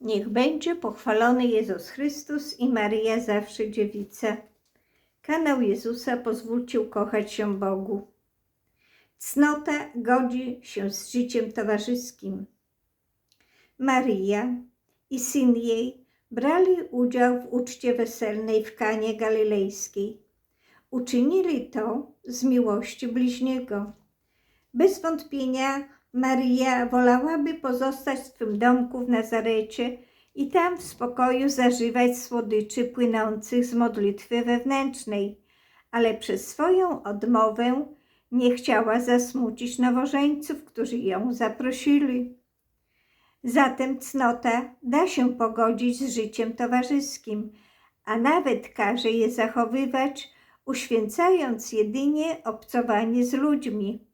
Niech będzie pochwalony Jezus Chrystus i Maryja zawsze dziewica. Kanał Jezusa pozwólcie ukochać się Bogu. Cnota godzi się z życiem towarzyskim. Maryja i syn jej brali udział w uczcie weselnej w Kanie Galilejskiej. Uczynili to z miłości bliźniego. Bez wątpienia Maryja wolałaby pozostać w swym domku w Nazarecie i tam w spokoju zażywać słodyczy płynących z modlitwy wewnętrznej, ale przez swoją odmowę nie chciała zasmucić nowożeńców, którzy ją zaprosili. Zatem cnota da się pogodzić z życiem towarzyskim, a nawet każe je zachowywać, uświęcając jedynie obcowanie z ludźmi.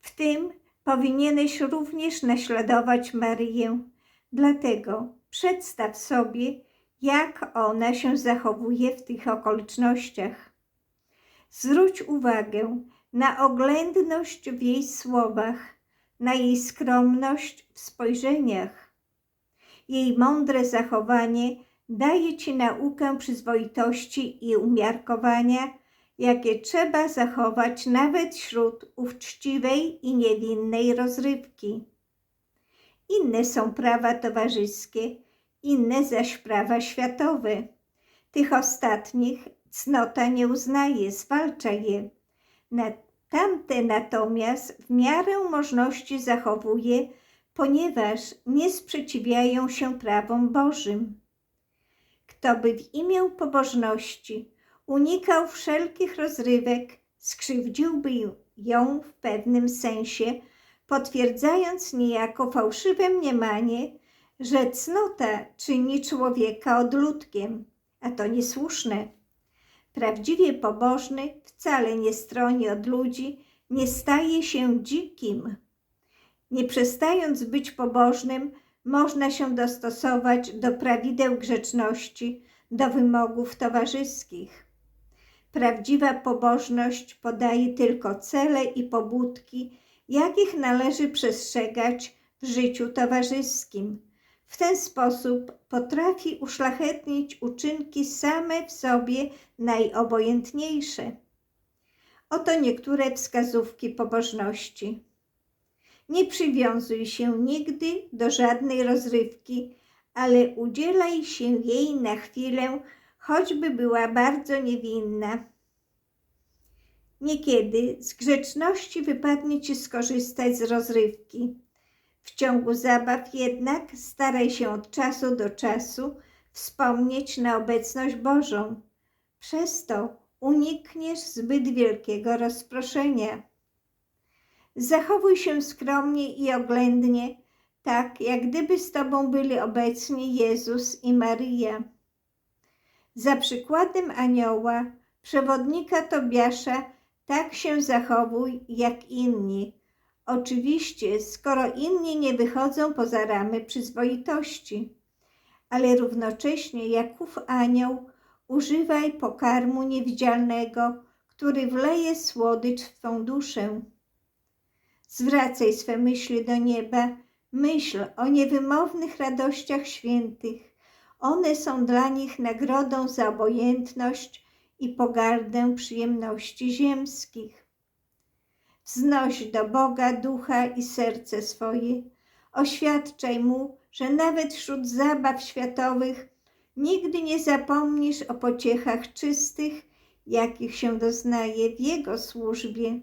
W tym powinieneś również naśladować Maryję. Dlatego przedstaw sobie, jak ona się zachowuje w tych okolicznościach. Zwróć uwagę na oględność w jej słowach, na jej skromność w spojrzeniach. Jej mądre zachowanie daje ci naukę przyzwoitości i umiarkowania, jakie trzeba zachować nawet wśród uczciwej i niewinnej rozrywki. Inne są prawa towarzyskie, inne zaś prawa światowe. Tych ostatnich cnota nie uznaje, zwalcza je. Na tamte natomiast w miarę możności zachowuje, ponieważ nie sprzeciwiają się prawom Bożym. Kto by w imię pobożności unikał wszelkich rozrywek, skrzywdziłby ją w pewnym sensie, potwierdzając niejako fałszywe mniemanie, że cnota czyni człowieka odludkiem, a to niesłuszne. Prawdziwie pobożny wcale nie stroni od ludzi, nie staje się dzikim. Nie przestając być pobożnym, można się dostosować do prawideł grzeczności, do wymogów towarzyskich. Prawdziwa pobożność podaje tylko cele i pobudki, jakich należy przestrzegać w życiu towarzyskim. W ten sposób potrafi uszlachetnić uczynki same w sobie najobojętniejsze. Oto niektóre wskazówki pobożności. Nie przywiązuj się nigdy do żadnej rozrywki, ale udzielaj się jej na chwilę, choćby była bardzo niewinna. Niekiedy z grzeczności wypadnie ci skorzystać z rozrywki. W ciągu zabaw jednak staraj się od czasu do czasu wspomnieć na obecność Bożą. Przez to unikniesz zbyt wielkiego rozproszenia. Zachowuj się skromnie i oględnie, tak jak gdyby z Tobą byli obecni Jezus i Maryja. Za przykładem anioła, przewodnika Tobiasza, tak się zachowuj jak inni. Oczywiście, skoro inni nie wychodzą poza ramy przyzwoitości, ale równocześnie jak ów anioł, używaj pokarmu niewidzialnego, który wleje słodycz w Twą duszę. Zwracaj swe myśli do nieba, myśl o niewymownych radościach świętych. One są dla nich nagrodą za obojętność i pogardę przyjemności ziemskich. Wznoś do Boga ducha i serce swoje. Oświadczaj Mu, że nawet wśród zabaw światowych nigdy nie zapomnisz o pociechach czystych, jakich się doznaje w Jego służbie.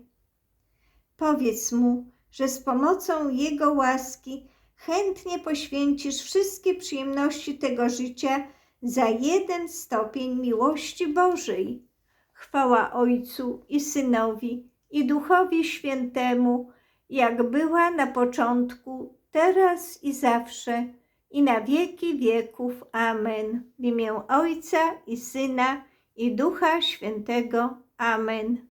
Powiedz Mu, że z pomocą Jego łaski chętnie poświęcisz wszystkie przyjemności tego życia za jeden stopień miłości Bożej. Chwała Ojcu i Synowi i Duchowi Świętemu, jak była na początku, teraz i zawsze, i na wieki wieków. Amen. W imię Ojca i Syna i Ducha Świętego. Amen.